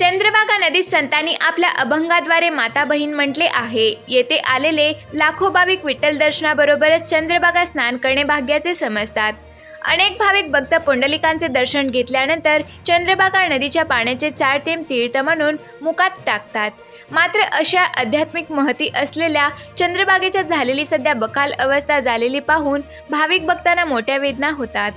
चंद्रभागा नदीत संतांनी आपल्या अभंगाद्वारे माता बहीण म्हटले आहे. येथे आलेले लाखो भाविक विठ्ठल दर्शनाबरोबरच चंद्रभागा स्नान करणे भाग्याचे समजतात. अनेक भाविक भक्त पुंडलिकांचे दर्शन घेतल्यानंतर चंद्रभागा नदीच्या पाण्याचे चार थेंब तीर्थ म्हणून मुखात टाकतात. मात्र अशा आध्यात्मिक महती असलेल्या चंद्रभागेच्या झालेली सध्या बकाल अवस्था झालेली पाहून भाविक भक्तांना मोठ्या वेदना होतात.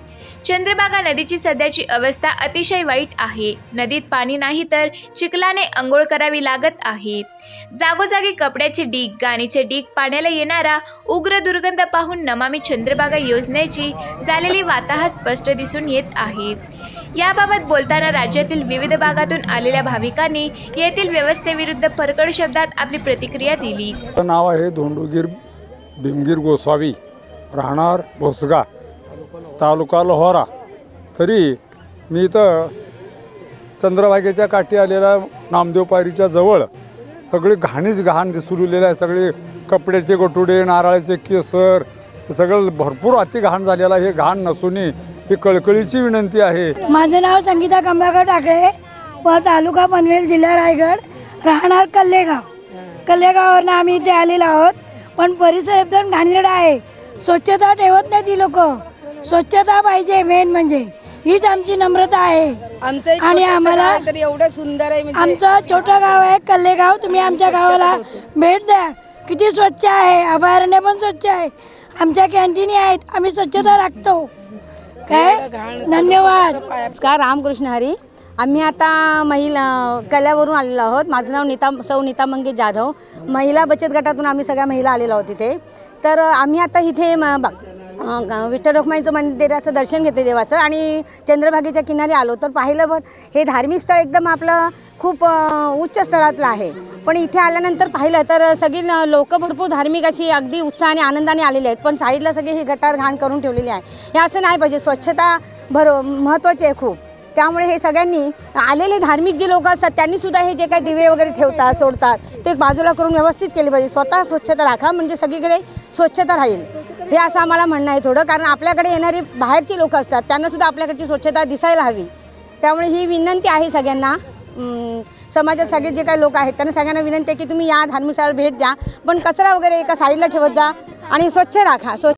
चंद्रभागा नदीची सध्याची अवस्था अतिशय वाईट आहे. नदीत पाणी नाही तर चिखलाने आंघोळ करावी लागत आहे. जागोजागी कपड्याचे डीग गाणीचे डीग पाण्याला येणारा उग्र दुर्गंध पाहून नमामी चंद्रभागा योजनेची झालेली वाताहत स्पष्ट दिसून येत आहे. याबाबत बोलताना राज्यातील विविध भागातून आलेल्या भाविकांनी येथील व्यवस्थेविरुद्ध परकड शब्दात आपली प्रतिक्रिया दिली. नाव आहे धोंडूगीर भीमगीर गोसावी राहणार भोसगा. तालुका लोहारा. तरी मी इथं चंद्रभागेच्या काठी आलेल्या नामदेव पायरीच्या जवळ सगळी घाणीच घाण दिसून आहे. सगळे कपड्याचे गोटुडे नारळाचे केसर सगळं भरपूर अति घाण झालेलं आहे. हे घाण नसून ही कळकळीची विनंती आहे. माझं नाव संगीता कमलाकर ठाकरे व तालुका पनवेल जिल्हा रायगड. राहणार कल्लेगाव. कल्लेगाववरनं आम्ही इथे आलेलो आहोत. पण परिसर एकदम घाणेरडा आहे. स्वच्छता ठेवत नाही ती लोकं. स्वच्छता पाहिजे मेन म्हणजे. हीच आमची नम्रता आहे. आमचं आणि आम्हाला- तर एवढं सुंदर आहे म्हणजे. आमचं छोटं गाव आहे कल्लेगाव. तुम्ही आमच्या गावाला भेट द्या. किती स्वच्छ आहे. अभयारण्य पण स्वच्छ आहे. आमच्या कॅन्टीनी आहेत. आम्ही स्वच्छता राखतो. काय? धन्यवाद. नमस्कार रामकृष्ण हरी. आम्ही आता महिला कल्यावरून आलेलो आहोत. माझं नाव नीता सौ नीता मंगेश जाधव. महिला बचत गटातून आम्ही सगळ्या महिला आलेलो आहोत तिथे तर आम्ही आता इथे म- बा- अं, ग- विठ्ठल रखमाईचं मंदिराचं दर्शन घेते देवाचं आणि चंद्रभागेच्या किनारी आलो. तर पाहिलं पण हे धार्मिक स्थळ एकदम आपलं खूप उच्च स्तरातलं आहे. पण इथे आल्यानंतर पाहिलं तर सगळी लोकं भरपूर धार्मिक अशी अगदी उत्साहाने आनंदाने आलेली आहेत. पण साईडला सगळे हे गटार घाण करून ठेवलेली आहे. हे असं नाही पाहिजे. स्वच्छता भर महत्त्वाची आहे खूप. त्यामुळे हे सगळ्यांनी आलेले धार्मिक जे लोक असतात त्यांनी सुद्धा हे जे काही दिवे वगैरे ठेवतात सोडतात ते बाजूला करून व्यवस्थित केले पाहिजे. स्वतः स्वच्छता राखा म्हणजे सगळीकडे स्वच्छता राहील. हे असं आम्हाला म्हणणं आहे थोडं. कारण आपल्याकडे येणारी बाहेरची लोक असतात त्यांना सुद्धा आपल्याकडची स्वच्छता दिसायला हवी. त्यामुळे ही विनंती आहे सगळ्यांना. समाजात सगळे जे काही लोक आहेत त्यांना सगळ्यांना विनंती आहे की तुम्ही या धार्मिक स्थळाला भेट द्या. पण कचरा वगैरे एका साईडला ठेवत जा आणि स्वच्छ राखा. स्वच्छ